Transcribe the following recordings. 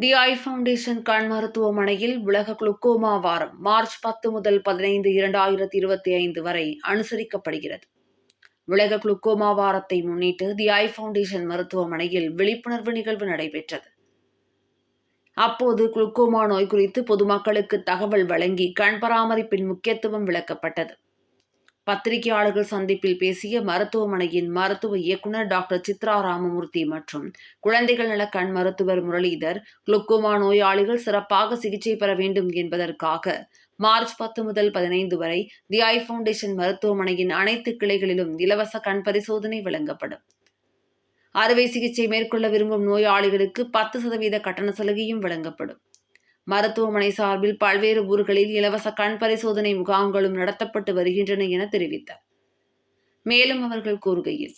தி ஐ foundation கண் மருத்துவமனையில் உலக குளுக்கோமா வாரம் மார்ச் பத்து முதல் பதினைந்து இரண்டாயிரத்தி இருபத்தி ஐந்து வரை அனுசரிக்கப்படுகிறது. உலக குளுக்கோமா வாரத்தை முன்னிட்டு தி ஐ ஃபவுண்டேஷன் மருத்துவமனையில் விழிப்புணர்வு நிகழ்வு நடைபெற்றது. அப்போது குளுக்கோமா நோய் குறித்து பொதுமக்களுக்கு தகவல் வழங்கி கண் பராமரிப்பின் முக்கியத்துவம் விளக்கப்பட்டது. பத்திரிகையாளர்கள் சந்திப்பில் பேசிய மருத்துவமனையின் மருத்துவ இயக்குநர் டாக்டர் சித்ரா ராமமூர்த்தி மற்றும் குழந்தைகள் நல கண் மருத்துவர் முரளிதர் குளுக்கோமா நோயாளிகள் சிறப்பாக சிகிச்சை பெற வேண்டும் என்பதற்காக மார்ச் பத்து முதல் பதினைந்து வரை தி ஐ ஃபவுண்டேஷன் மருத்துவமனையின் அனைத்து கிளைகளிலும் இலவச கண் பரிசோதனை வழங்கப்படும். அறுவை சிகிச்சை மேற்கொள்ள விரும்பும் நோயாளிகளுக்கு பத்து சதவீத கட்டண சலுகையும் வழங்கப்படும். மருத்துவமனை சார்பில் பல்வேறு ஊர்களில் இலவச கண் பரிசோதனை முகாம்களும் நடத்தப்பட்டு வருகின்றன என தெரிவித்தார். மேலும் அவர்கள் கூறுகையில்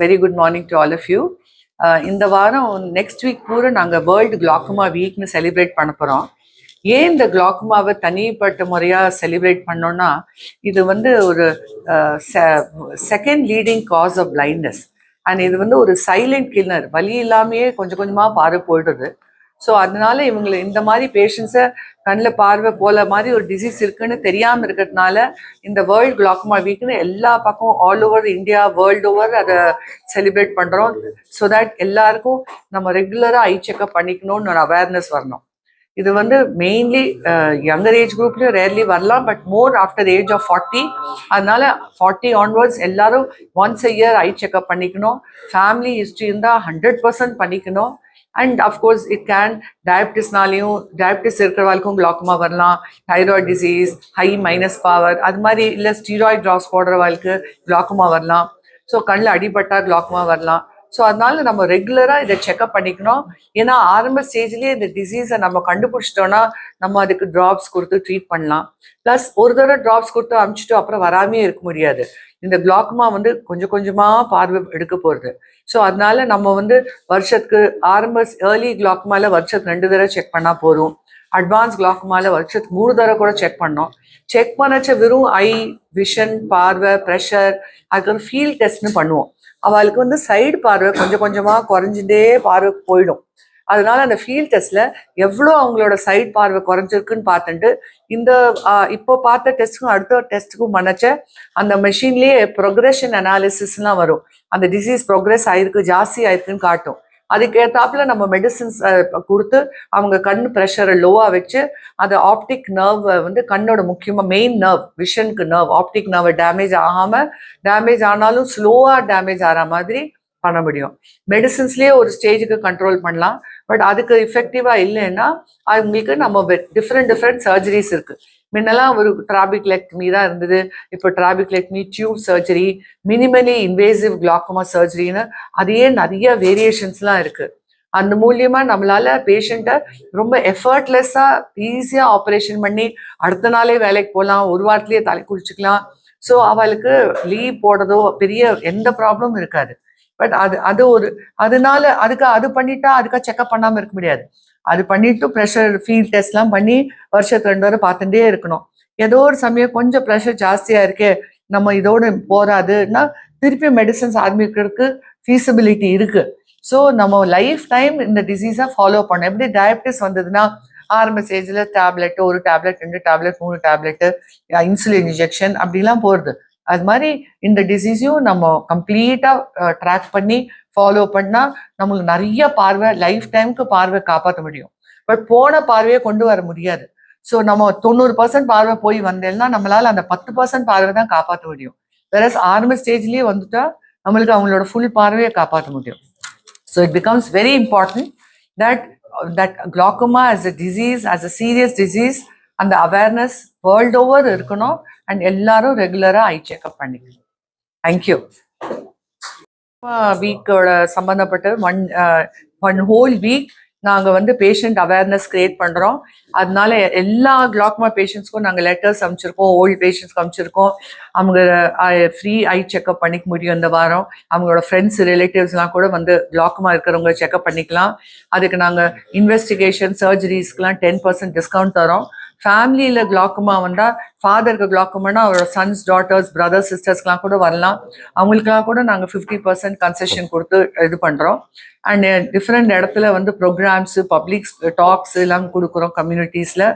very good morning to all of you இந்த வாரம் நெக்ஸ்ட் வீக் பூரா நாங்கள் வேர்ல்டு குளாக்குமா வீக்னு செலிப்ரேட் பண்ண போகிறோம் ஏன் இந்த குளாக்குமாவை தனிப்பட்ட முறையாக செலிப்ரேட் பண்ணோம்னா இது வந்து ஒரு second leading cause of blindness and இது வந்து ஒரு சைலண்ட் கில்லர் வலி இல்லாமையே கொஞ்சம் கொஞ்சமாக பாரு போயிடுது. ஸோ அதனால இவங்களை இந்த மாதிரி பேஷண்ட்ஸை கண்ணில் பார்வை போல மாதிரி ஒரு டிசீஸ் இருக்குன்னு தெரியாமல் இருக்கிறதுனால இந்த வேர்ல்டு குளாக்குமா வீக்னு எல்லா பக்கம் all over India world over அதை செலிப்ரேட் பண்ணுறோம் ஸோ தட் எல்லாருக்கும் நம்ம ரெகுலராக ஐ செக்அப் பண்ணிக்கணும்னு ஒரு அவேர்னஸ் வரணும். இது வந்து மெயின்லி யங்கர் ஏஜ் குரூப்லேயும் ரேர்லி வரலாம் but more after age of forty அதனால ஃபார்ட்டி ஆன்வர்ட்ஸ் எல்லாரும் ஒன்ஸ் இயர் ஐ செக்அப் பண்ணிக்கணும். ஃபேமிலி ஹிஸ்ட்ரி இருந்தால் ஹண்ட்ரட் பர்சன்ட் பண்ணிக்கணும். And of course it can டயபிட்டிஸ்னாலையும் diabetes இருக்கிறவங்களுக்கும் குளாக்குமா வரலாம் thyroid disease high minus power அது மாதிரி இல்லை ஸ்டீராய்ட் ட்ராப்ஸ் போடுறவங்களுக்கு குளாக்குமா வரலாம். ஸோ கண்ணில் அடிபட்டால் குளாக்குமா வரலாம். ஸோ அதனால நம்ம ரெகுலராக இதை செக்அப் பண்ணிக்கணும். ஏன்னா ஆரம்ப ஸ்டேஜ்லேயே இந்த டிசீஸை நம்ம கண்டுபிடிச்சிட்டோன்னா நம்ம அதுக்கு ட்ராப்ஸ் கொடுத்து ட்ரீட் பண்ணலாம். ப்ளஸ் ஒரு தடவை ட்ராப்ஸ் கொடுத்து அமுச்சிட்டு அப்புறம் வராமே இருக்க முடியாது. இந்த குளாக்மா வந்து கொஞ்சம் கொஞ்சமாக பார்வை எடுக்க போகிறது ஸோ அதனால நம்ம வந்து வருஷத்துக்கு ஆரம்ப ஏர்லி குளாக்மால வருஷத்துக்கு ரெண்டு தடவை செக் பண்ணால் போதும். அட்வான்ஸ் குளாக்மால வருஷத்துக்கு மூணு தடவை கூட செக் பண்ணோம். செக் பண்ணச்ச வெறும் ஐ விஷன் பார்வை ப்ரெஷர் அதுக்கு ஃபீல் டெஸ்ட்னு பண்ணுவோம். அவளுக்கு வந்து சைடு பார்வை கொஞ்சம் கொஞ்சமாக குறைஞ்சிட்டே பார்வை போயிடும். அதனால அந்த ஃபீல்ட் டெஸ்ட்ல எவ்வளோ அவங்களோட சைட் பார்வை குறைஞ்சிருக்குன்னு பார்த்துட்டு இந்த இப்போ பார்த்த டெஸ்ட்டுக்கும் அடுத்த டெஸ்ட்டுக்கும் மனச்ச அந்த மெஷின்லேயே ப்ரொக்ரெஷன் அனாலிசிஸ்லாம் வரும். அந்த டிசீஸ் ப்ரொக்ரெஸ் ஆயிருக்கு ஜாஸ்தி ஆயிருக்குன்னு காட்டும். அதுக்கேற்றாப்புல நம்ம மெடிசின்ஸ் கொடுத்து அவங்க கண் ப்ரெஷரை லோவாக வச்சு அந்த ஆப்டிக் நர்வ் வந்து கண்ணோட முக்கியமாக மெயின் நர்வ் விஷனுக்கு நர்வ் ஆப்டிக் நர்வ் டேமேஜ் ஆகாமல் டேமேஜ் ஆனாலும் ஸ்லோவாக டேமேஜ் ஆகிற மாதிரி பண்ண முடியும். மெடிசின்ஸ்லேயே ஒரு ஸ்டேஜுக்கு கண்ட்ரோல் பண்ணலாம். பட் அதுக்கு இஃபெக்டிவாக இல்லைன்னா அவங்களுக்கு நம்ம டிஃப்ரெண்ட் டிஃப்ரெண்ட் சர்ஜரிஸ் இருக்குது முன்னெல்லாம் ஒரு டிராபிக்லெக்டமி தான் இருந்தது. இப்போ trabeculectomy tube surgery minimally invasive glaucoma சர்ஜரின்னு அதையே நிறைய வேரியேஷன்ஸ்லாம் இருக்குது அந்த மூலியமாக நம்மளால பேஷண்ட்டை ரொம்ப எஃபர்ட்லெஸ்ஸாக ஈஸியாக ஆப்ரேஷன் பண்ணி அடுத்த நாளே வேலைக்கு போகலாம் ஒரு வாரத்துலேயே தலை குளிச்சுக்கலாம். ஸோ அவளுக்கு லீவ் போடுறதோ பெரிய எந்த ப்ராப்ளமும் இருக்காது. பட் அது அது ஒரு அதனால அதுக்கு அது பண்ணிட்டா அதுக்காக செக்அப் பண்ணாமல் இருக்க முடியாது. அது பண்ணிட்டு ப்ரெஷர் ஃபீல் டெஸ்ட்லாம் பண்ணி வருஷத்துக்கு ரெண்டு வரை பார்த்துட்டே இருக்கணும். ஏதோ ஒரு சமயம் கொஞ்சம் ப்ரெஷர் ஜாஸ்தியாக இருக்கே நம்ம இதோடு போராதுன்னா திருப்பி மெடிசன்ஸ் ஆரம்பிக்கிறதுக்கு ஃபீஸபிலிட்டி இருக்குது ஸோ நம்ம லைஃப் டைம் இந்த டிசீஸை ஃபாலோ பண்ணோம் எப்படி டயபிட்டிஸ் வந்ததுன்னா ஆரம்ப ஸ்டேஜில் டேப்லெட் ஒரு டேப்லெட் ரெண்டு டேப்லெட் மூணு டேப்லெட்டு இன்சுலின் இன்ஜெக்ஷன் அப்படிலாம் போகிறது அது மாதிரி இந்த டிசீஸையும் நம்ம கம்ப்ளீட்டாக ட்ராக் பண்ணி ஃபாலோ பண்ணால் நம்மளுக்கு நிறைய பார்வை லைஃப் டைமுக்கு பார்வை காப்பாற்ற முடியும். பட் போன பார்வையை கொண்டு வர முடியாது. ஸோ நம்ம தொண்ணூறு பர்சன்ட் பார்வை போய் வந்தேன்னா நம்மளால அந்த பத்து பர்சன்ட் பார்வை தான் காப்பாற்ற முடியும். வேறஸ் ஆரம்ப ஸ்டேஜ்லேயே வந்துட்டா நம்மளுக்கு அவங்களோட ஃபுல் பார்வையை காப்பாற்ற முடியும். So it becomes very important that that glaucoma as a disease as a serious disease அந்த அவேர்னஸ் வேர்ல்ட் ஓவர் இருக்கணும். அண்ட் எல்லாரும் ரெகுலராக ஐ செக்அப் பண்ணிக்கணும். தேங்க்யூ வீக்கோட சம்மந்தப்பட்ட ஒன் ஒன் ஹோல் வீக் நாங்கள் வந்து பேஷண்ட் அவேர்னஸ் கிரியேட் பண்ணுறோம் அதனால எல்லா கிளாக்மா பேஷண்ட்ஸ்க்கும் நாங்கள் லெட்டர்ஸ் அனுப்பிச்சிருக்கோம் ஓல்டு பேஷண்ட்ஸ்க்கு அனுப்பிச்சிருக்கோம் அவங்க ஃப்ரீ ஐ செக்அப் பண்ணிக்க முடியும் இந்த வாரம். அவங்களோட ஃப்ரெண்ட்ஸ் ரிலேட்டிவ்ஸ்லாம் கூட வந்து கிளாக்மா இருக்கிறவங்க செக்அப் பண்ணிக்கலாம். அதுக்கு நாங்கள் இன்வெஸ்டிகேஷன் சர்ஜரிஸ்க்குலாம் டென் பர்சன்ட் டிஸ்கவுண்ட் தரோம். ஃபேமிலியில் கிளாக்குமா வந்தால் ஃபாதருக்கு கிளாக்குமானா அவரோட சன்ஸ் டாட்டர்ஸ் பிரதர்ஸ் சிஸ்டர்ஸ்க்கெலாம் கூட வரலாம். அவங்களுக்குலாம் கூட நாங்கள் ஃபிஃப்டி பர்சன்ட் கன்செஷன் கொடுத்து இது பண்ணுறோம் அண்ட் டிஃப்ரெண்ட் இடத்துல வந்து ப்ரோக்ராம்ஸு பப்ளிக் டாக்ஸ் எல்லாம் கொடுக்குறோம் கம்யூனிட்டிஸில்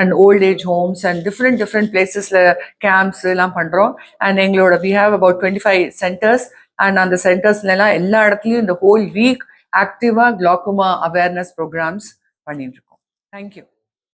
and old age homes and different different பிளேசஸில் camps எல்லாம் பண்ணுறோம் அண்ட் எங்களோட we have about twenty five centres and அந்த சென்டர்ஸ்லாம் எல்லா இடத்துலையும் இந்த ஹோல் வீக் ஆக்டிவாக கிளாக்குமா அவேர்னஸ் ப்ரோக்ராம்ஸ் பண்ணிட்டு இருக்கோம். தேங்க்யூ